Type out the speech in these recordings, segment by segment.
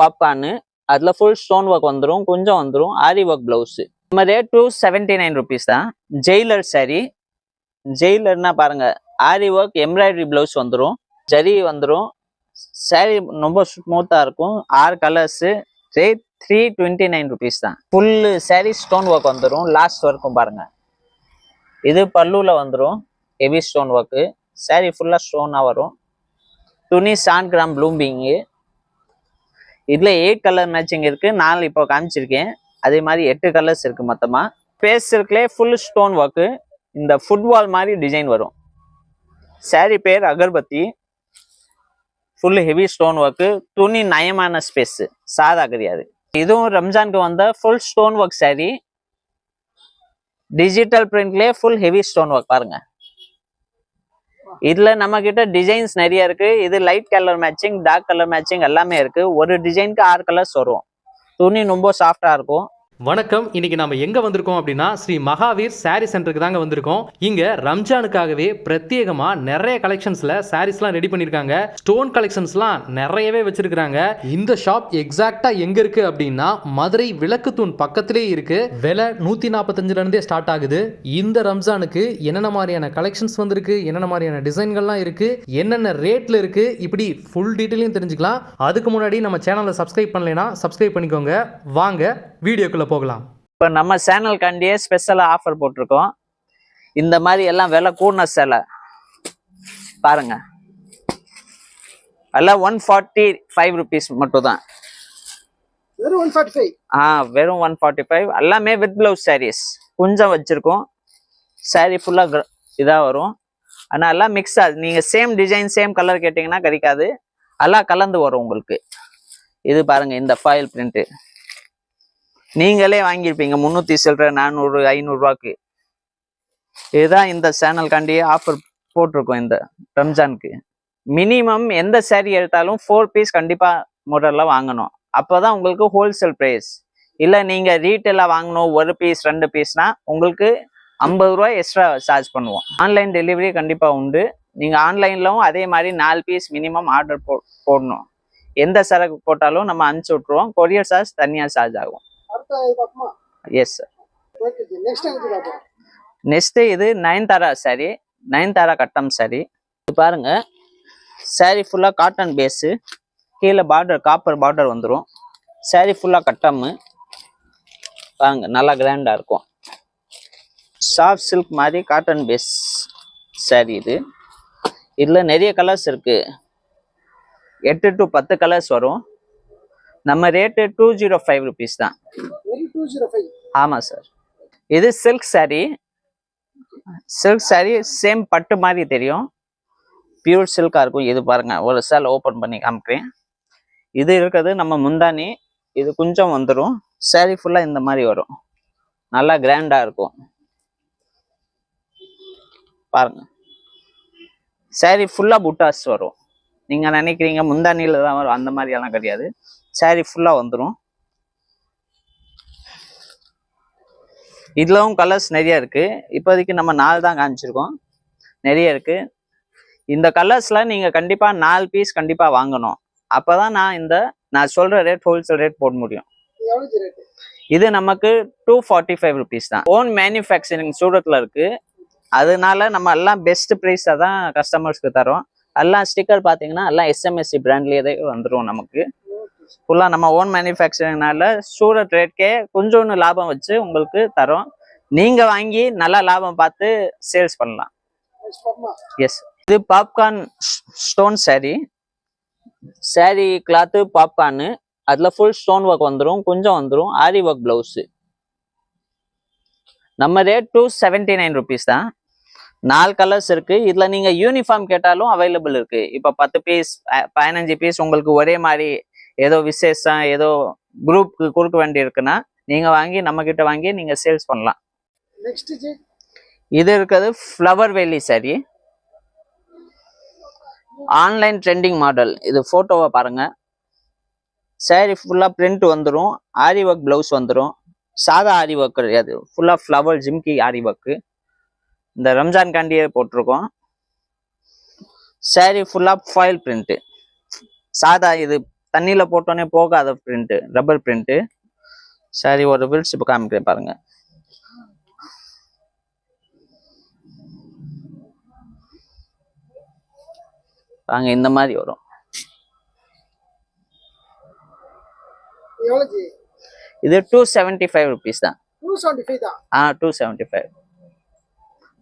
Popcorn அதில் full stone work வந்துடும் கொஞ்சம் வந்துடும் ஆரி ஒர்க் ப்ளவுஸு நம்ம rate two seventy nine rupees தான். ஜெயிலர் saree. ஜெயிலர்னா பாருங்க ஆரி ஒர்க் எம்ப்ராய்டரி ப்ளவுஸ் வந்துடும் ஜரி வந்துடும் சாரீ ரொம்ப ஸ்மூத்தாக இருக்கும் ஆறு colours rate three twenty nine rupees தான் ஃபுல்லு சாரீ ஸ்டோன் ஒர்க் வந்துடும் லாஸ்ட் ஒர்க்கும் பாருங்க. இது பல்லுவில் வந்துடும் ஹெவி ஸ்டோன் ஒர்க்கு சாரீ ஃபுல்லாக ஸ்டோனாக வரும். துணி சான் கிராம் ப்ளூம்பிங்கு இதில் எயிட் கலர் மேட்சிங் இருக்குது நாலு இப்போ காமிச்சிருக்கேன். அதே மாதிரி எட்டு கலர்ஸ் இருக்குது மொத்தமாக பேஸ் சில்க்லேயே ஃபுல் ஸ்டோன் ஒர்க்கு இந்த ஃபுட்பால் மாதிரி டிசைன் வரும். saree பேர் agarbatti. Full heavy stone work துணி நயமான ஸ்பேஸ் சாதா கிடையாது. இதுவும் ரம்ஜானுக்கு வந்த full stone work saree. Digital பிரிண்ட்லேயே full heavy stone work பாருங்க. இதுல நம்ம கிட்ட டிசைன்ஸ் நிறைய இருக்கு. இது light colour matching dark colour matching எல்லாமே இருக்கு. ஒரு டிசைனுக்கு ஆறு கலர்ஸ் வரும். துணி ரொம்ப சாஃப்டா இருக்கும். வணக்கம். இன்னைக்கு நம்ம எங்க வந்திருக்கோம் அப்படின்னா ஸ்ரீ மகாவீர் சாரி சென்டருக்கு தாங்க வந்திருக்கோம். இங்க ரம்ஜானுக்காகவே பிரத்யேகமா நிறைய கலெக்ஷன்ஸ்ல சாரீஸ்லாம் ரெடி பண்ணிருக்காங்க. ஸ்டோன் கலெக்ஷன்ஸ்லாம் நிறையவே வச்சிருக்காங்க இந்த ஷாப் எக்ஸாக்டா எங்க இருக்கு அப்படின்னா மதுரை விளக்குத்தூண் பக்கத்திலே இருக்கு. விலை நூத்தி நாற்பத்தஞ்சுல இருந்தே ஸ்டார்ட் ஆகுது. இந்த ரம்ஜானுக்கு என்னென்ன மாதிரியான கலெக்ஷன்ஸ் வந்திருக்கு என்னென்ன மாதிரியான டிசைன்கள்லாம் இருக்கு என்னென்ன ரேட்ல இருக்கு இப்படி ஃபுல் டீட்டெயிலையும் தெரிஞ்சுக்கலாம். அதுக்கு முன்னாடி நம்ம சேனலை சப்ஸ்கிரைப் பண்ணலைன்னா சப்ஸ்கிரைப் பண்ணிக்கோங்க. வாங்க வீடியோக்குள்ள போகலாம். இப்போ நம்ம சேனல்காண்டியே ஸ்பெஷலாக ஆஃபர் போட்டிருக்கோம். இந்த மாதிரி எல்லாம் விலை கூடின சேலை. பாருங்க. எல்லாம் ஒன் ஃபார்ட்டி ஃபைவ் ருபீஸ் மட்டும் தான் வெறும் ஒன் ஃபார்ட்டி ஃபைவ் ஆ வெறும் ஒன் ஃபார்ட்டி ஃபைவ் எல்லாமே வித் ப்ளவுஸ் சாரீஸ் கொஞ்சம் வச்சுருக்கோம். saree ஃபுல்லாக இதாக வரும். ஆனால் எல்லாம் மிக்ஸ் ஆகுது நீங்கள் சேம் டிசைன் சேம் கலர் கேட்டிங்கன்னா கிடைக்காது எல்லாம் கலந்து வரும் உங்களுக்கு. இது பாருங்க இந்த ஃபாயில் பிரிண்ட்டு நீங்களே வாங்கியிருப்பீங்க. முந்நூற்றி சில்லற நானூறு ஐநூறுரூவாக்கு இதுதான் இந்த சேனல்காண்டியே ஆஃபர் போட்டிருக்கோம் இந்த ரம்ஜானுக்கு. மினிமம் எந்த சேரீ எடுத்தாலும் ஃபோர் பீஸ் கண்டிப்பாக முதல்ல வாங்கணும். அப்போ தான் உங்களுக்கு ஹோல்சேல் ப்ரைஸ் இல்லை நீங்கள் ரீட்டெயிலாக வாங்கணும் ஒரு பீஸ் ரெண்டு பீஸ்னால் உங்களுக்கு ஐம்பது ரூபா எக்ஸ்ட்ரா சார்ஜ் பண்ணுவோம். ஆன்லைன் டெலிவரி கண்டிப்பாக உண்டு. நீங்கள் ஆன்லைன்லவும் அதே மாதிரி நாலு பீஸ் மினிமம் ஆர்டர் போ போடணும். எந்த சரக்கு போட்டாலும் நம்ம அனுப்பிச்சி விட்ருவோம் கொரியர் சார்ஜ் தனியாக சார்ஜ் ஆகும். எஸ் சார் நெக்ஸ்ட்டு இது நயன்தாரா saree நயன்தாரா கட்டம் saree. இது பாருங்க. Saree ஃபுல்லாக காட்டன் பேஸு கீழே பார்டர் காப்பர் பார்டர் வந்துடும் saree ஃபுல்லாக கட்டம்மு பாருங்க நல்லா கிராண்டாக இருக்கும். சாஃப்ட் சில்க் மாதிரி காட்டன் பேஸ் saree இது. இதில் நிறைய கலர்ஸ் இருக்கு. எட்டு டு பத்து கலர்ஸ் வரும். நம்ம rate two zero five rupees தான். ஃபைவ் ஆமாம் சார் இது silk saree. Silk saree same பட்டு மாதிரி தெரியும். பியூர் சில்காக இருக்கும். இது பாருங்க ஒரு சேல் ஓப்பன் பண்ணி காமிக்கிறேன். இது இருக்கிறது நம்ம முந்தானி இது கொஞ்சம் வந்துடும் saree ஃபுல்லாக இந்த மாதிரி வரும். நல்லா கிராண்டாக இருக்கும். பாருங்க. Saree ஃபுல்லாக புட்டாஸ் வரும். நீங்கள் நினைக்கிறீங்க முந்தானியில் தான் வரும். அந்த மாதிரி எல்லாம் கிடையாது. Saree ஃபுல்லாக வந்துடும் இதுலவும் கலர்ஸ் நிறைய இருக்கு. இப்போதைக்கு நம்ம நாலு தான் காமிச்சிருக்கோம். நிறைய இருக்கு. இந்த கலர்ஸ்லாம் நீங்கள் கண்டிப்பாக நாலு பீஸ் கண்டிப்பாக வாங்கணும். அப்பதான் நான் இந்த நான் சொல்கிற ரேட் ஹோல்சேல் ரேட் போட முடியும். இது நமக்கு டூ ஃபார்ட்டி ஃபைவ் ருபீஸ் தான். ஓன் மேனுஃபேக்சரிங் சூரத்தில் இருக்கு. அதனால நம்ம எல்லாம் பெஸ்ட் ப்ரைஸாக தான் கஸ்டமர்ஸ்க்கு தரோம். எல்லாம் ஸ்டிக்கர் பார்த்தீங்கன்னா எல்லாம் எஸ்எம்எஸ்சி பிராண்ட்லேயே வந்துடும் நமக்கு. ஃபுல்லாக நம்ம ஓன் மேனுஃபேக்சரிங்னால சூரத் ரேட்கே கொஞ்சோன்னு லாபம் வச்சு உங்களுக்கு தரோம். நீங்கள் வாங்கி நல்லா லாபம் பார்த்து சேல்ஸ் பண்ணலாம். எஸ் இது popcorn stone saree. Saree cloth popcorn அதில் ஃபுல் ஸ்டோன் ஒர்க் வந்துடும் கொஞ்சம் வந்துடும் ஆரி ஒர்க் ப்ளவுஸு நம்ம rate two seventy nine rupees தான். நாலு கலர்ஸ் இருக்கு. இதில் நீங்கள் யூனிஃபார்ம் கேட்டாலும் அவைலபிள் இருக்கு. இப்போ பத்து பீஸ் பதினஞ்சு பீஸ் உங்களுக்கு ஒரே மாதிரி ஏதோ விசேஷம் ஏதோ குரூப்புக்கு கொடுக்க வேண்டி இருக்குன்னா நீங்கள் வாங்கி நம்ம கிட்ட வாங்கி நீங்கள் சேல்ஸ் பண்ணலாம். இது இருக்கிறது ஃப்ளவர் வேலி saree. ஆன்லைன் ட்ரெண்டிங் மாடல் இது ஃபோட்டோவை பாருங்க. Saree ஃபுல்லாக பிரிண்ட் வந்துடும் ஆரி ஒர்க் ப்ளவுஸ் வந்துடும் சாதா ஆரி ஒர்க் கிடையாது. ஃபுல்லாக ஃப்ளவர் ஜிம்கி ஆரி ஒர்க்கு இந்த ரம்ஜான் காண்டியே போட்டிருக்கோம். Saree ஃபுல்லாக ஃபாயில் பிரிண்ட்டு சாதா இது தண்ணியில போட்டோன்னே போகாத பிரிண்ட் ரப்பர் பிரிண்ட் சரி ஒரு வில்ஸ் இப்போ காமிக்கிறேன் பாருங்க. வாங்க இந்த மாதிரி வரும். இது டூ செவன்ட்டி ஃபைவ் ருபீஸ் தான்? ஆ டூ செவன்ட்டி ஃபைவ்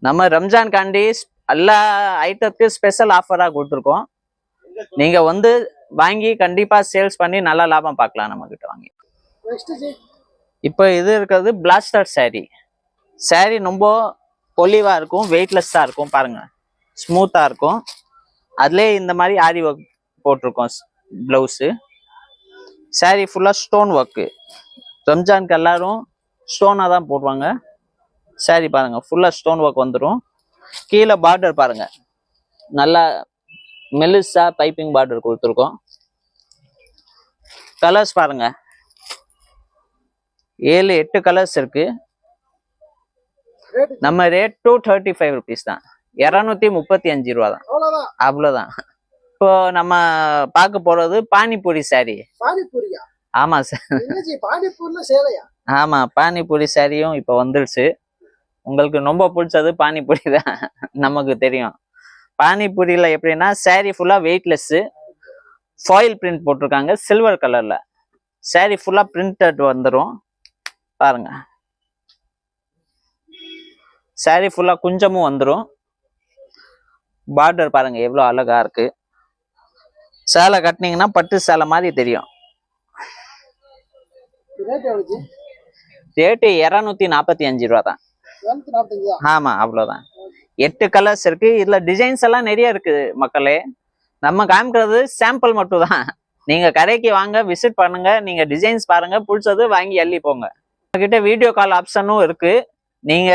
நம்ம ரம்ஜான் காண்டி எல்லா ஐட்டத்துக்கும் ஸ்பெஷல் ஆஃபராக கொடுத்துருக்கோம். நீங்க வந்து வாங்கி கண்டிப்பா சேல்ஸ் பண்ணி நல்லா லாபம் பார்க்கலாம் நம்ம கிட்ட வாங்கி இப்போ இது இருக்கிறது பிளாஸ்டர் saree. Saree ரொம்ப பொலிவா இருக்கும் வெயிட்லெஸ்ஸாக இருக்கும் பாருங்க. ஸ்மூத்தா இருக்கும். அதுலேயே இந்த மாதிரி ஆரி ஒர்க் போட்டிருக்கோம் ப்ளவுஸு saree ஃபுல்லாக ஸ்டோன் ஒர்க்கு ரம்ஜானுக்கு எல்லாரும் ஸ்டோனாக தான் போடுவாங்க. Saree பாருங்க ஃபுல்லாக ஸ்டோன் ஒர்க் வந்துடும் கீழே பார்டர் பாருங்க. நல்லா மெலிசா பைப்பிங் பார்டர் கொடுத்துருக்கோம். கலர்ஸ் பாருங்க. ஏழு எட்டு கலர்ஸ் இருக்கு. நம்ம rate two thirty five rupees தான். இரநூத்தி முப்பத்தி அஞ்சு ரூபா தான் அவ்வளோதான். இப்போ நம்ம பார்க்க போறது பானிபூரி பானிபூரியா? ஆமா சார் ஆமா பானிபூரி சாரியும் இப்போ வந்துருச்சு. உங்களுக்கு ரொம்ப பிடிச்சது பானிபூரி தான் நமக்கு தெரியும். பானிபூரியில் எப்படின்னா saree ஃபுல்லாக வெயிட்லெஸ்ஸு ஃபாயில் பிரிண்ட் போட்டிருக்காங்க சில்வர் கலரில் saree ஃபுல்லாக பிரிண்டட் வந்துடும் பாருங்க. saree ஃபுல்லாக குஞ்சமும் வந்துடும் பார்டர் பாருங்க எவ்வளோ அழகா இருக்கு. சேலை கட்டினீங்கன்னா பட்டு சேலை மாதிரி தெரியும். ரேட்டு இரநூத்தி நாற்பத்தி அஞ்சு ரூபா தான் இரநூத்தி நாற்பத்தஞ்சு? தான் ஆமா அவ்வளவுதான் எட்டு கலர்ஸ் இருக்கு. இதுல டிசைன்ஸ் எல்லாம் நிறைய இருக்கு மக்களே. நம்ம காமிக்கிறது சாம்பிள் மட்டும் தான் நீங்க கடைக்கு வாங்க விசிட் பண்ணுங்க. நீங்க டிசைன்ஸ் பாருங்க. பிடிச்சது வாங்கி அள்ளி போங்க. கிட்ட வீடியோ கால் ஆப்ஷனும் இருக்கு. நீங்க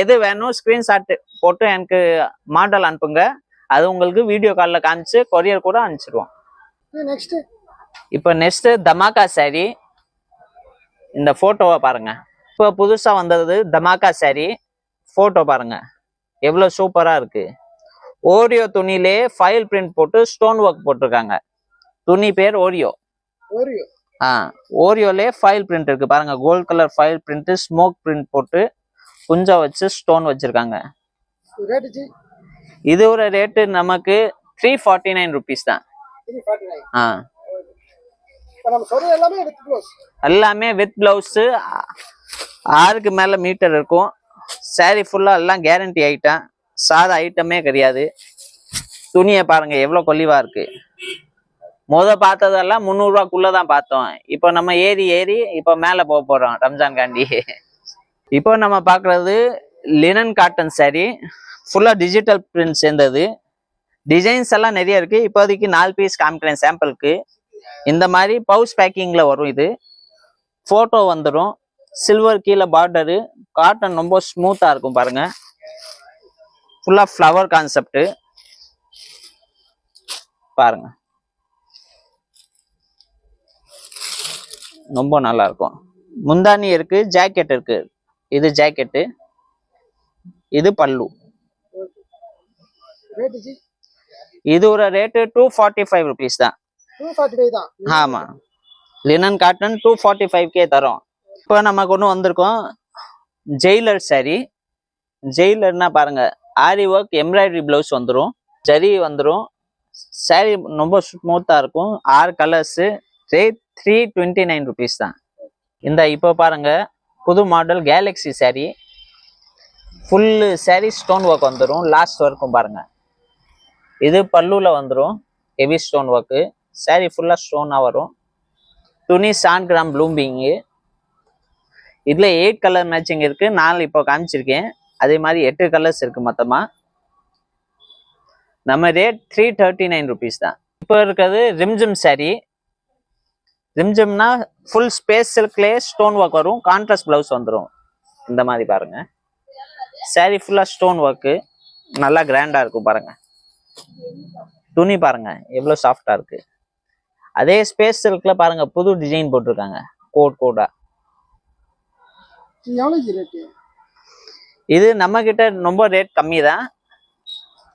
எது வேணும் ஸ்கிரீன்ஷாட் போட்டு எனக்கு மாடல் அனுப்புங்க. அது உங்களுக்கு வீடியோ காலில் காமிச்சு கொரியர் கூட அனுப்பிச்சிடுவோம் நெக்ஸ்ட் இப்போ நெக்ஸ்ட் தமாக்கா saree. இந்த போட்டோவை பாருங்க. இப்போ புதுசா வந்தது தமாக்கா saree. போட்டோ பாருங்க. எவ்வளோ சூப்பரா இருக்கு. ஓரியோ துணிலே ஃபைல் பிரிண்ட் போட்டு ஸ்டோன் ஒர்க் போட்டிருக்காங்க. துணி பேர் ஓரியோ ஓரியோ ஆ ஓரியோலே ஃபைல் பிரிண்ட் இருக்கு. பாருங்க gold colour foil print smoke print போட்டு குஞ்சம் வச்சு ஸ்டோன் வச்சிருக்காங்க. இது ஒரு ரேட்டு நமக்கு த்ரீ ஃபார்ட்டி நைன் ருபீஸ் தான் ஆ. எல்லாமே வித் பிளவுஸு ஆறுக்கு மேலே மீட்டர் இருக்கும். சேரீ ஃபுல்லாக எல்லாம் கேரண்டி ஐட்டம் சாதா ஐட்டமே கிடையாது. துணியை பாருங்க எவ்வளோ கொல்லிவாக இருக்கு. முத பார்த்ததெல்லாம் முந்நூறுரூவாக்குள்ளே தான் பார்த்தோம். இப்போ நம்ம ஏறி ஏறி இப்போ மேலே போக போகிறோம் ரம்ஜான் காண்டி. இப்போ நம்ம பார்க்குறது லினன் காட்டன் saree. ஃபுல்லாக டிஜிட்டல் பிரிண்ட் சேர்ந்தது. டிசைன்ஸ் எல்லாம் நிறைய இருக்கு. இப்போதைக்கு நாலு பீஸ் காமிக்கிறேன் சாம்பிளுக்கு இந்த மாதிரி பவுச் பேக்கிங்ல வரும் இது. ஃபோட்டோ வந்துடும் சில்வர் கீழே பார்டரு காட்டன் ரொம்ப ஸ்மூத்தா இருக்கும் பாருங்க. ஃபுல்லா ஃப்ளவர் கான்செப்ட் பாருங்க. ரொம்ப நல்லா இருக்கும். முந்தானி இருக்கு ஜாக்கெட் இருக்கு. இது ஜாக்கெட்டு இது பல்லு. இது ஒரு rate two forty five rupees தான். ஆமா. Linen cotton two forty five K தரோம். இப்போ நம்ம கொண்டு வந்திருக்கோம் ஜெயிலர் saree. ஜெயிலர்னா பாருங்க ஆரி ஒர்க் எம்ப்ராய்டரி பிளவுஸ் வந்துடும் ஜரி வந்துடும் சாரி ரொம்ப ஸ்மூத்தாக இருக்கும். ஆறு colours rate three twenty nine rupees தான். இந்த இப்போ பாருங்க புது model galaxy saree full saree stone work வந்துடும் லாஸ்ட் ஒர்க்கும் பாருங்கள் இது பல்லுல வந்துடும் ஹெவி ஸ்டோன் ஒர்க்கு சாரி ஃபுல்லாக ஸ்டோனாக வரும். துணி சான் கிராம் ப்ளூம்பிங்கு இதில் எயிட் கலர் மேட்சிங் இருக்கு. நான் இப்போ காமிச்சிருக்கேன். அதே மாதிரி எட்டு கலர்ஸ் இருக்குது மொத்தமாக நம்ம rate three thirty nine rupees தான். இப்போ இருக்கிறது ரிம்ஜிம் சாரீ ரிம்ஜிம்னா ஃபுல் ஸ்பேஸ் சில்க்லேயே ஸ்டோன் ஒர்க் வரும். கான்ட்ராஸ்ட் ப்ளவுஸ் வந்துடும் இந்த மாதிரி பாருங்கள் சாரீ ஃபுல்லாக ஸ்டோன் ஒர்க்கு நல்லா கிராண்டாக இருக்கும் பாருங்கள் துணி பாருங்கள் எவ்வளோ சாஃப்டாக இருக்குது அதே ஸ்பேஸ் சில்கில் பாருங்கள் புது டிசைன் போட்டிருக்காங்க. கோட் கோடாக எவ்வளோ ரேட்டு இது நம்ம கிட்ட ரொம்ப ரேட் கம்மி தான்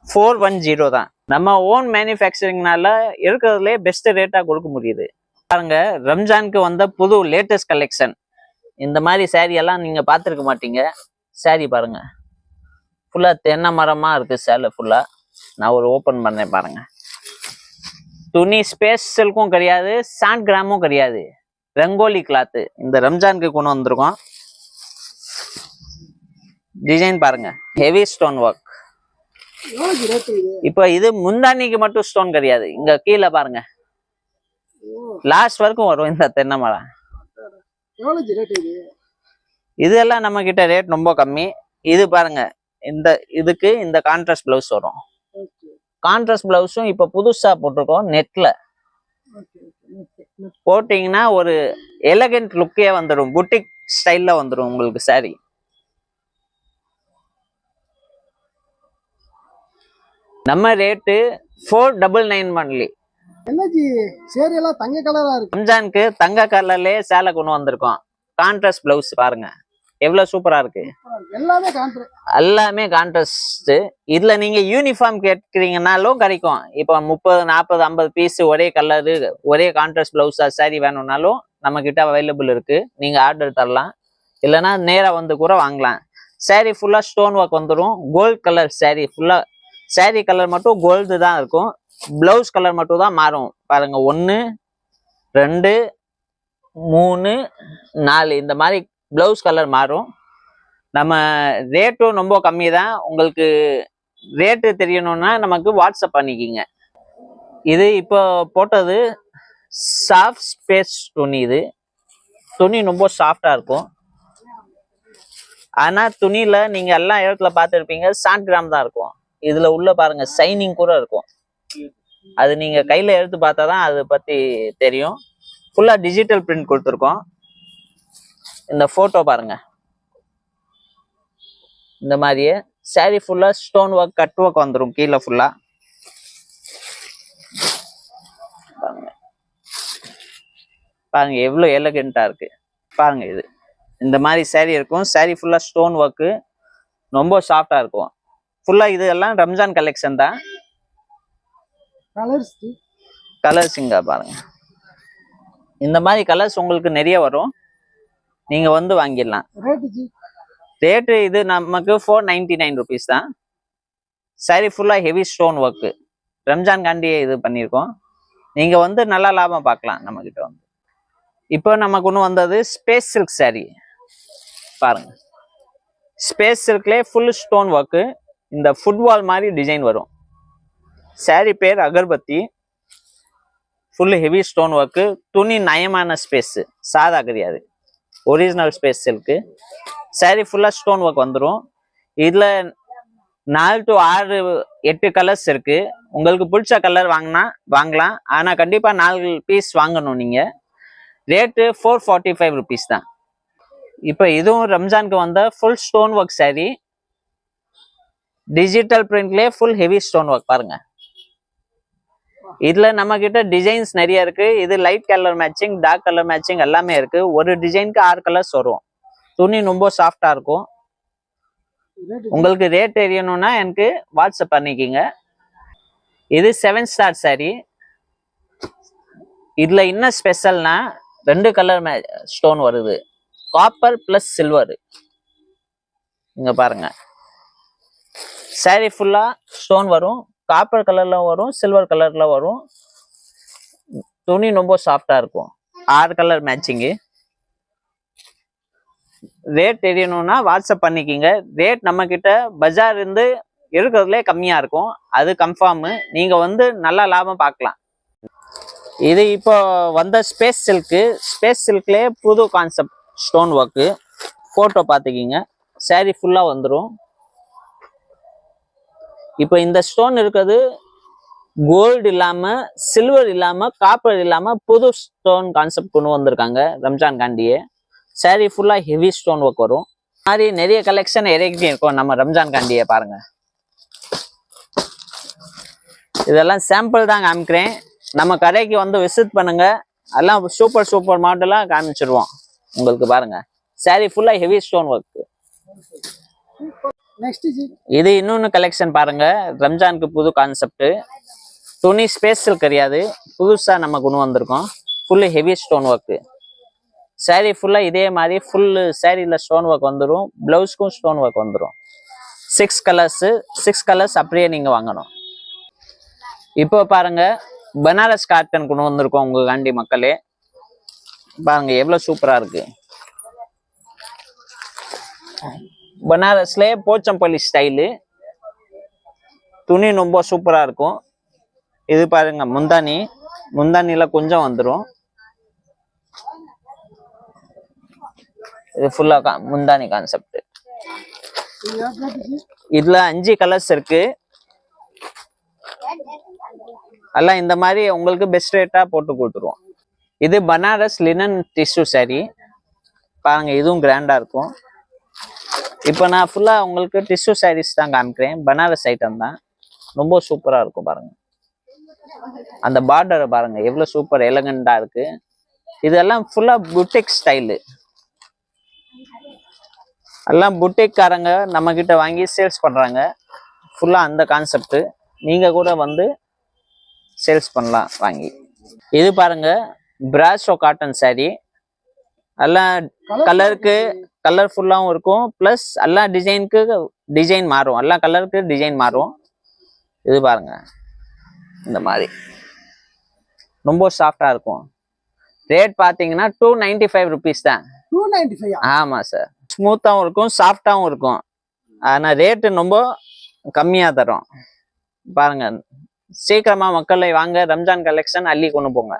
ஃபோர் ஒன் ஜீரோ தான். நம்ம ஓன் மேனுஃபேக்சரிங்னால இருக்கிறதுலே பெஸ்ட் ரேட்டா கொடுக்க முடியுது. பாருங்க ரம்ஜானுக்கு வந்த புது லேட்டஸ்ட் கலெக்ஷன் இந்த மாதிரி சேரீ எல்லாம் நீங்க பார்த்துருக்க மாட்டீங்க. சேரீ பாருங்க. ஃபுல்லா தென்னை மரமா இருக்கு சேலை ஃபுல்லா நான் ஒரு ஓப்பன் பண்ணேன் பாருங்க. துணி ஸ்பேஸ் சில்க்கும் கிடையாது சாண்ட் கிராமும் கிடையாது. ரங்கோலி கிளாத்து இந்த ரம்ஜானுக்கு கொண்டு வந்திருக்கோம். டிசைன் பாருங்க. ஹெவி ஸ்டோன் ஒர்க் இப்போ இது முந்தானிக்கு மட்டும் ஸ்டோன் கிடையாது. இங்க கீழே பாருங்க. லாஸ்ட் வரைக்கும் வரும் இந்த தென்னை மரம். இதெல்லாம் நம்ம கிட்ட ரேட் ரொம்ப கம்மி. இது பாருங்க. இந்த இதுக்கு இந்த கான்ட்ராஸ்ட் பிளவுஸ் வரும். கான்ட்ராஸ்ட் பிளவுஸும் இப்போ புதுசா போட்டிருக்கோம் நெட்ல போட்டிங்கன்னா ஒரு எலகண்ட் லுக்கே வந்துடும் புட்டிக் ஸ்டைல்ல வந்துடும் உங்களுக்கு saree. நம்ம rate four double nine only என்னஜி saree எல்லாம் தங்க கலரா இருக்கு. ரம்ஜானுக்கு தங்க கலர்லயே சேலை கொண்டு வந்திருக்கோம். கான்ட்ராஸ்ட் பிளவுஸ் பாருங்க. எவ்வளவு சூப்பரா இருக்கு? எல்லாமே எல்லாமே கான்ட்ராஸ்ட் இதுல நீங்க யூனிஃபார்ம் கேட்கறீங்கனாலும் கிடைக்கும். இப்போ முப்பது நாற்பது ஐம்பது பீஸ் ஒரே கலரு ஒரே கான்ட்ராஸ்ட் பிளவுஸா saree வேணும்னாலும் நம்ம கிட்ட அவைலபிள் இருக்கு. நீங்க ஆர்டர் தரலாம். இல்லைன்னா நேரா வந்து கூட வாங்கலாம். saree ஃபுல்லா ஸ்டோன் ஒர்க் வந்துடும் கோல்ட் கலர் saree ஃபுல்லா சேரீ கலர் மட்டும் கோல்டு தான் இருக்கும். பிளவுஸ் கலர் மட்டும் தான் மாறும். பாருங்க ஒன்று ரெண்டு மூணு நாலு. இந்த மாதிரி பிளவுஸ் கலர் மாறும். நம்ம ரேட்டும் ரொம்ப கம்மி தான். உங்களுக்கு ரேட்டு தெரியணும்னா நமக்கு வாட்ஸ்அப் பண்ணிக்கிங்க. இது இப்போ போட்டது சாஃப்ட் ஸ்பேஸ் துணி இது. துணி ரொம்ப சாஃப்டாக இருக்கும். ஆனால் துணியில் நீங்கள் எல்லா இடத்துல பார்த்துருப்பீங்க சாண்ட் கிராம் தான் இருக்கும். இதுல உள்ள பாருங்க சைனிங் கூட இருக்கும். அது நீங்க கையில் எடுத்து பார்த்தா தான் அதை பத்தி தெரியும். ஃபுல்லா டிஜிட்டல் பிரிண்ட் கொடுத்துருக்கோம். இந்த ஃபோட்டோ பாருங்க. இந்த மாதிரியே. சாரி ஃபுல்லா ஸ்டோன் ஒர்க் கட் ஒர்க் வந்துடும் கீழே ஃபுல்லா பாருங்க. பாருங்க எவ்வளோ எலகெண்டா இருக்கு. பாருங்க இது. இந்த மாதிரி சாரி இருக்கும். சாரி ஃபுல்லா ஸ்டோன் ஒர்க்கு ரொம்ப சாஃப்டா இருக்கும். ஃபுல்லா இது எல்லாம் ரம்ஜான் கலெக்ஷன் தான். கலர்ஸ் கலர்ஸ் இங்க பாருங்க. இந்த மாதிரி கலர்ஸ் உங்களுக்கு நிறைய வரும். நீங்க வந்து வாங்கிடலாம். ரேட்டு இது நமக்கு ஃபோர் நைன்டி நைன் ருபீஸ் தான். Saree ஃபுல்லாக ஹெவி ஸ்டோன் ஒர்க்கு ரம்ஜான் காண்டியே இது பண்ணியிருக்கோம் நீங்கள் வந்து நல்லா லாபம் பார்க்கலாம் நம்மக்கிட்ட வந்து. இப்போ நமக்கு ஒன்று வந்தது ஸ்பேஸ் சில்க் saree. பாருங்க. ஸ்பேஸ் சில்க்லேயே ஃபுல் ஸ்டோன் ஒர்க்கு இந்த ஃபுட்பால் மாதிரி டிசைன் வரும். saree பேர் agarbatti full heavy stone work துணி நயமான ஸ்பேஸ் சாதா கிடையாது ஒரிஜினல் ஸ்பேஸ் இருக்கு saree ஃபுல்லாக ஸ்டோன் ஒர்க் வந்துடும் இதில் நாலு டு ஆறு எட்டு கலர்ஸ் இருக்கு. உங்களுக்கு பிடிச்ச கலர் வாங்கினா வாங்கலாம். ஆனால் கண்டிப்பாக நாலு பீஸ் வாங்கணும் நீங்கள் rate four forty five rupees தான். இப்போ இதுவும் ரம்ஜானுக்கு வந்த full stone work saree digital பிரிண்ட்லேயே full heavy stone work பாருங்க. இதுல நம்ம கிட்ட டிசைன்ஸ் நிறைய இருக்கு. இது light colour matching dark colour matching எல்லாமே இருக்கு. ஒரு டிசைனுக்கு ஆறு கலர்ஸ் வரும். துணி ரொம்ப சாஃப்டா இருக்கும். உங்களுக்கு ரேட் தெரியணும்னா எனக்கு வாட்ஸ்அப் பண்ணிக்கிங்க. இது செவன் ஸ்டார் சாரி இதுல என்ன ஸ்பெஷல்னா ரெண்டு கலர் ஸ்டோன் வருது. காப்பர் பிளஸ் சில்வர் இங்க பாருங்க. Saree ஃபுல்லாக ஸ்டோன் வரும். காப்பர் கலரில் வரும் சில்வர் கலரில் வரும். துணி ரொம்ப சாஃப்டாக இருக்கும். ஆறு கலர் மேட்சிங்கு ரேட் தெரியணும்னா வாட்ஸ்அப் பண்ணிக்கிங்க. ரேட் நம்மக்கிட்ட பஜார் இருந்து இருக்கிறதுலே கம்மியாக இருக்கும். அது கன்ஃபார்மு நீங்கள் வந்து நல்லா லாபம் பார்க்கலாம். இது இப்போ வந்த ஸ்பேஸ் சில்க்கு ஸ்பேஸ் சில்க்லேயே புது கான்செப்ட் ஸ்டோன் ஒர்க்கு ஃபோட்டோ பார்த்துக்கிங்க. Saree ஃபுல்லாக வந்துடும் இப்போ இந்த ஸ்டோன் இருக்கிறது கோல்டு இல்லாம சில்வர் இல்லாம காப்பர் இல்லாம புது ஸ்டோன் கான்செப்ட் கொண்டு வந்திருக்காங்க ரம்ஜான் காண்டியே. Saree ஃபுல்லா ஹெவி ஸ்டோன் ஒர்க் வரும். மாதிரி நிறைய கலெக்ஷன் இறக்கி இருக்கும் நம்ம ரம்ஜான் காண்டியை பாருங்க. இதெல்லாம் சாம்பிள் தான் காமிக்கிறேன். நம்ம கடைக்கு வந்து விசிட் பண்ணுங்க. எல்லாம் சூப்பர் சூப்பர் மாடலாக காமிச்சிருவோம். உங்களுக்கு பாருங்க. Saree ஃபுல்லா ஹெவி ஸ்டோன் ஒர்க்கு இது இன்னொன்று கலெக்ஷன் பாருங்க. ரம்ஜானுக்கு புது கான்செப்ட் துணி ஸ்பேஷல் கிடையாது. புதுசாக நம்ம கொண்டு வந்திருக்கோம். Full heavy stone work saree ஃபுல்லாக இதே மாதிரி ஃபுல்லு சேரீல ஸ்டோன் ஒர்க் வந்துடும் ப்ளவுஸ்க்கும் ஸ்டோன் ஒர்க் வந்துடும் சிக்ஸ் கலர்ஸு சிக்ஸ் கலர்ஸ் அப்படியே நீங்கள் வாங்கணும். இப்போ பாருங்க. பனாரஸ் காட்டன் கொண்டு வந்திருக்கோம் உங்க காண்டி மக்களே. பாருங்க எவ்வளோ சூப்பராக இருக்கு. பனாரஸ்லேயே போச்சம்பள்ளி ஸ்டைலு துணி ரொம்ப சூப்பரா இருக்கும். இது பாருங்க முந்தானி முந்தானில கொஞ்சம் வந்துடும் இது ஃபுல்லா முந்தானி கான்செப்ட் இதில் இதுல அஞ்சு கலர்ஸ் இருக்கு. எல்லாம் இந்த மாதிரி உங்களுக்கு பெஸ்ட் ரேட்டா போட்டு கொடுத்துருவோம். இது பனாரஸ் லினன் டிஷ்யூ சாரி பாருங்க இதுவும் கிராண்டா இருக்கும். இப்போ நான் ஃபுல்லா உங்களுக்கு டிஷ்யூ sarees தான் காமிக்கிறேன். பனாரஸ் ஐட்டம் தான். ரொம்ப சூப்பரா இருக்கும் பாருங்க. அந்த பார்டரை பாருங்க எவ்வளவு சூப்பர் எலகண்டா இருக்கு. இதெல்லாம் ஃபுல்லா புட்டிக் ஸ்டைலு எல்லாம் புட்டிக்காரங்க நம்ம கிட்ட வாங்கி சேல்ஸ் பண்றாங்க. ஃபுல்லா அந்த கான்செப்ட் நீங்க கூட வந்து சேல்ஸ் பண்ணலாம் வாங்கி. இது பாருங்க பிராஷோ காட்டன் saree. எல்லாம் கலருக்கு கலர் ஃபுல்லாகவும் இருக்கும். ப்ளஸ் எல்லா டிசைனுக்கு டிசைன் மாறும். எல்லா கலருக்கு டிசைன் மாறும். இது பாருங்க. இந்த மாதிரி. ரொம்ப சாஃப்டா இருக்கும். ரேட் பார்த்தீங்கன்னா டூ நைன்டி ஃபைவ் ருபீஸ் தான். டூ நைன்டி ஃபைவ் ஆமா சார் ஸ்மூத்தாகவும் இருக்கும் சாஃப்டாகவும் இருக்கும். ஆனால் ரேட்டு ரொம்ப கம்மியாக தரும். பாருங்க. சீக்கிரமா மக்களை வாங்க ரம்ஜான் கலெக்ஷன் அள்ளி கொண்டு போங்க.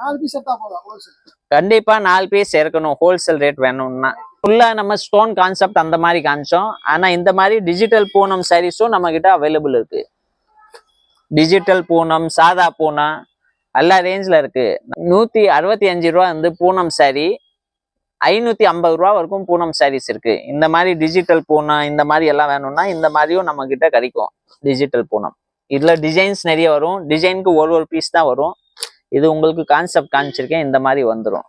கண்டிப்பா நாலு பீஸ் இருக்கணும் ஹோல்சேல் ரேட் வேணும்னா. ஃபுல்லா நம்ம ஸ்டோன் கான்செப்ட் அந்த மாதிரி காமிச்சோம். ஆனால் இந்த மாதிரி டிஜிட்டல் பூனம் சாரீஸும் நம்ம கிட்ட அவைலபிள் இருக்கு. டிஜிட்டல் பூனம் சாதா பூனம் எல்லா ரேஞ்ச்ல இருக்கு. நூத்தி அறுபத்தி அஞ்சு ரூபா வந்து பூனம் சாரீ ஐநூத்தி ஐம்பது ரூபா வரைக்கும் பூனம் சாரீஸ் இருக்கு. இந்த மாதிரி டிஜிட்டல் பூனம் இந்த மாதிரி எல்லாம் வேணும்னா இந்த மாதிரியும் நம்ம கிட்ட கிடைக்கும் டிஜிட்டல் பூனம். இதில் டிசைன்ஸ் நிறைய வரும். டிசைனுக்கு ஒரு ஒரு பீஸ் தான் வரும். இது உங்களுக்கு கான்செப்ட் காமிச்சிருக்கேன். இந்த மாதிரி வந்துடும்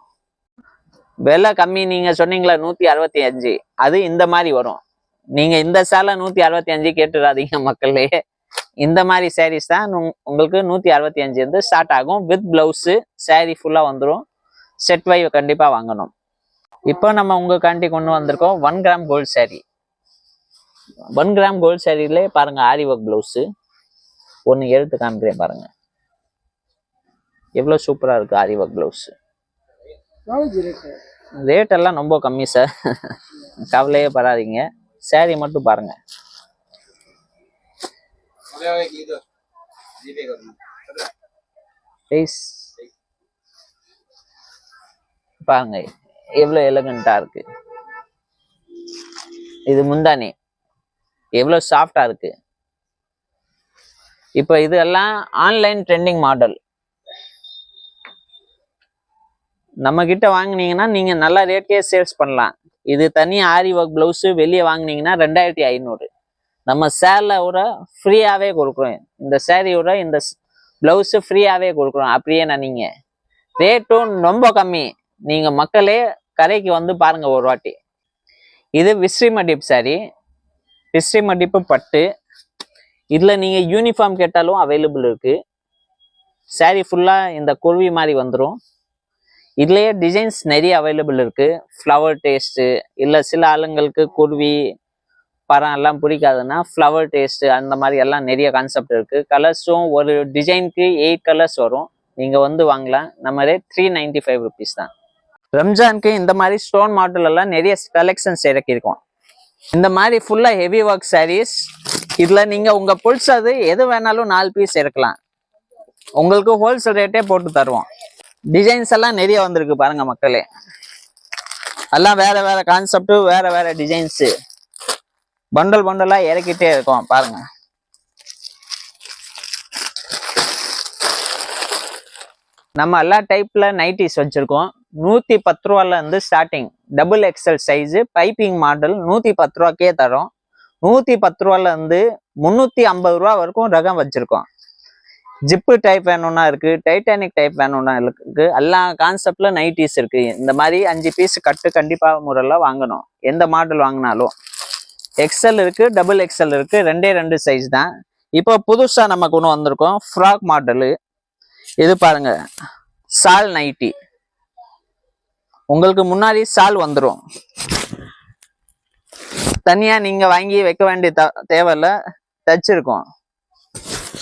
விலை கம்மி நீங்க சொன்னீங்களா நூத்தி அறுபத்தி அஞ்சு. அது இந்த மாதிரி வரும். நீங்க இந்த சேலை நூத்தி அறுபத்தி அஞ்சு கேட்டுறாதீங்க மக்களே. இந்த மாதிரி சாரீஸ் தான் உங்களுக்கு நூத்தி அறுபத்தி அஞ்சு வந்து ஸ்டார்ட் ஆகும். வித் ப்ளவுஸு சேரீ ஃபுல்லா வந்துடும் செட் வை கண்டிப்பா வாங்கணும். இப்போ நம்ம உங்களுக்காண்டி கொண்டு வந்திருக்கோம் one gram gold saree one gram gold சாரீலே பாருங்க ஆரி ஒர்க் ப்ளவுஸு ஒன்று எடுத்து காமிக்கிறேன் பாருங்க. எவ்வளோ சூப்பராக இருக்குது ஆரி ஒர்க் ப்ளவுஸு ரேட் எல்லாம் ரொம்ப கம்மி சார் கவலையே படாதீங்க. சேரீ மட்டும் பாருங்க. பாருங்க எவ்வளோ எலகண்டா இருக்கு. இது முந்தானி எவ்வளோ சாஃப்டா இருக்கு. இப்போ இதெல்லாம் ஆன்லைன் ட்ரெண்டிங் மாடல் நம்ம கிட்ட வாங்குனீங்கன்னா நீங்க நல்லா ரேட்லயே சேல்ஸ் பண்ணலாம். இது தனி ஆரி ஒர்க் பிளவுஸ் வெளியே வாங்குனீங்கன்னா ரெண்டாயிரத்தி ஐநூறு. நம்ம சேலோட ஃப்ரீயாவே கொடுக்குறோம். இந்த சேரீயோட இந்த பிளவுஸ் ஃப்ரீயாவே கொடுக்குறோம். அப்படியே நீங்க ரேட்டும் ரொம்ப கம்மி. நீங்க மக்களே கடைக்கு வந்து பாருங்க ஒரு வாட்டி. இது விஸ்ரி மடிப் saree. விஸ்ரி மடிப்பு பட்டு. இதில் நீங்கள் யூனிஃபார்ம் கேட்டாலும் அவைலபிள் இருக்குது சாரி ஃபுல்லாக இந்த குருவி மாதிரி வந்துடும் இதுலயே டிசைன்ஸ் நிறைய அவைலபிள் இருக்கு. ஃப்ளவர் டேஸ்ட்டு இல்லை சில ஆளுங்களுக்கு குருவி பரம் எல்லாம் பிடிக்காதுன்னா ஃப்ளவர் டேஸ்ட்டு அந்த மாதிரி எல்லாம் நிறைய கான்செப்ட் இருக்கு. கலர்ஸும் ஒரு டிசைனுக்கு எயிட் கலர்ஸ் வரும். நீங்க வந்து வாங்கலாம். நம்ம rate three ninety five rupees தான். ரம்ஜானுக்கு இந்த மாதிரி ஸ்டோன் மாடல் எல்லாம் நிறைய கலெக்ஷன்ஸ் இறக்கியிருக்கோம். இந்த மாதிரி ஃபுல்லா ஹெவி ஒர்க் சாரீஸ் இதுல நீங்க உங்க பிடிச்சது எது வேணாலும் நாலு பீஸ் இறக்கலாம். உங்களுக்கு ஹோல்சேல் ரேட்டே போட்டு தருவோம். டிசைன்ஸ் எல்லாம் நிறைய வந்திருக்கு பாருங்க மக்களே. எல்லாம் வேற வேற கான்செப்ட் வேற வேற டிசைன்ஸு பண்டல் பண்டலா இறக்கிட்டே இருக்கோம் பாருங்க. நம்ம எல்லா டைப்ல நைட்டிஸ் வச்சிருக்கோம். நூத்தி பத்து ரூபால இருந்து starting double XL size piping model நூத்தி பத்து ரூபாக்கே தரும். நூத்தி பத்து ரூபால இருந்து முன்னூத்தி ஐம்பது ரூபா வரைக்கும் ரகம் வச்சிருக்கோம். ஜிப்பு டைப் வேணும்னா இருக்கு டைட்டானிக் டைப் வேணும்னா இருக்கு. எல்லா கான்செப்ட்ல நைட்டிஸ் இருக்கு. இந்த மாதிரி அஞ்சு பீஸ் கட்டு கண்டிப்பா முறையில் வாங்கணும். எந்த மாடல் வாங்கினாலும். எக்ஸ்எல் இருக்கு டபுள் எக்ஸ்எல் இருக்கு. ரெண்டே ரெண்டு சைஸ் தான். இப்போ புதுசா நமக்கு ஒன்று வந்திருக்கோம். ஃப்ராக் மாடலு இது பாருங்க. சால் நைட்டி உங்களுக்கு முன்னாடி சால் வந்துடும் தனியா நீங்க வாங்கி வைக்க வேண்டிய த- தேவையில்ல. தச்சிருக்கோம்.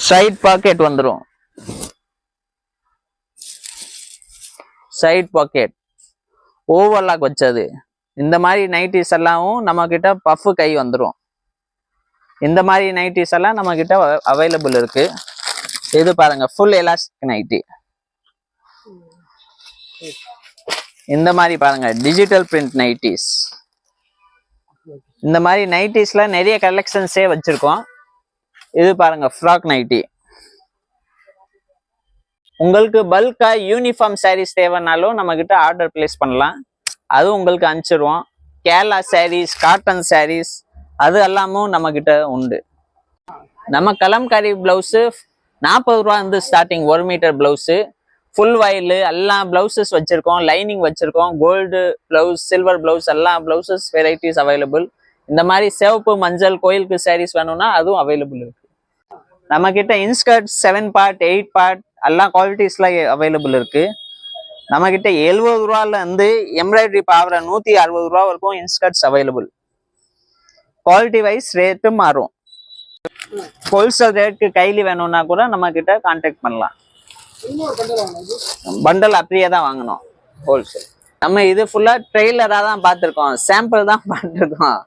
சைட் பாக்கெட் வந்துடும் சைட் பாக்கெட் ஓவர்லாக் வச்சது இந்த மாதிரி நைட்டிஸ் எல்லாம் நம்ம கிட்ட கை வந்துடும் இந்த மாதிரி நைட்டிஸ் எல்லாம் நம்ம கிட்ட அவைலபிள் இருக்கு. இது பாருங்க ஃபுல் எலாஸ்டிக் நைட்டி இந்த மாதிரி பாருங்க டிஜிட்டல் பிரிண்ட் நைட்டிஸ் இந்த மாதிரி நைட்டிஸ்ல நிறைய கலெக்ஷன்ஸே வச்சிருக்கோம். இது பாருங்க ஃப்ராக் நைட்டி உங்களுக்கு பல்காக யூனிஃபார்ம் சாரீஸ் தேவைனாலும் நம்ம கிட்ட ஆர்டர் பிளேஸ் பண்ணலாம். அது உங்களுக்கு அனுப்பிச்சிருவோம். கேரளா சாரீஸ் காட்டன் சாரீஸ் அது எல்லாமும் நம்ம கிட்ட உண்டு. நம்ம கலம்காரி பிளவுஸு நாற்பது ரூபா வந்து ஸ்டார்டிங் ஒரு மீட்டர் பிளவுஸு ஃபுல் வயலு எல்லா பிளவுசஸ் வச்சிருக்கோம் லைனிங் வச்சிருக்கோம் கோல்டு பிளவுஸ் சில்வர் பிளவுஸ் எல்லா பிளவுசஸ் வெரைட்டிஸ் அவைலபிள் இந்த மாதிரி சிவப்பு மஞ்சள் கோயிலுக்கு சாரீஸ் வேணும்னா அதுவும் அவைலபிள் இருக்கு. நம்ம கிட்ட inskirt seven part eight part எல்லா குவாலிட்டிஸ்ல அவைலபிள் இருக்கு. நம்ம கிட்ட எழுபது ரூபால இருந்து எம்ப்ராய்டரி பாவர நூத்தி அறுபது ரூபா வரைக்கும் inskirts available quality wise rate மாறும். ஹோல்சேல் ரேட்டுக்கு கைலி வேணும்னா கூட நம்ம கிட்ட கான்டாக்ட் பண்ணலாம். பண்டல் அப்படியே தான் வாங்கணும். ஹோல்சேல் நம்ம இது ஃபுல்லா ட்ரெய்லரா தான் பார்த்துருக்கோம். சாம்பிள் தான் பார்த்துருக்கோம்.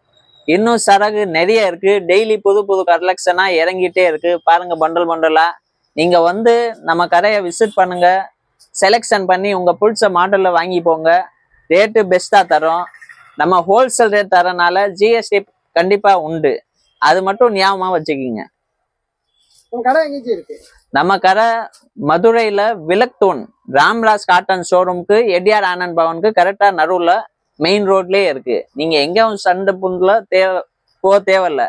இன்னும் சரகு நிறைய இருக்கு. டெய்லி புது புது கலெக்ஷனா இறங்கிட்டே இருக்கு. பாருங்க பண்டல் பண்டலா நீங்க வந்து நம்ம கடையை விசிட் பண்ணுங்க. செலெக்ஷன் பண்ணி உங்க பிடிச்ச மாடல்ல வாங்கி போங்க. ரேட்டு பெஸ்டா தரோம் நம்ம ஹோல்சேல் ரேட் தரனால ஜிஎஸ்டி கண்டிப்பா உண்டு. அது மட்டும் ஞாபகமா வச்சுக்கிங்க. நம்ம கடை மதுரையில விலக்தூன் ராம்ராஜ் காட்டன் ஷோரூம்க்கு எடிஆர் ஆனந்த் பவனுக்கு கரெக்டா நடுவுல மெயின் ரோட்லயே இருக்கு. நீங்க எங்கேயும் சண்டை புண்ணுல தேவை போக தேவையில்ல.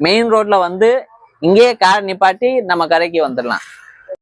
மெயின் ரோட்ல வந்து இங்கேயே கார் நிப்பாட்டி நம்ம கடைக்கு வந்துடலாம்.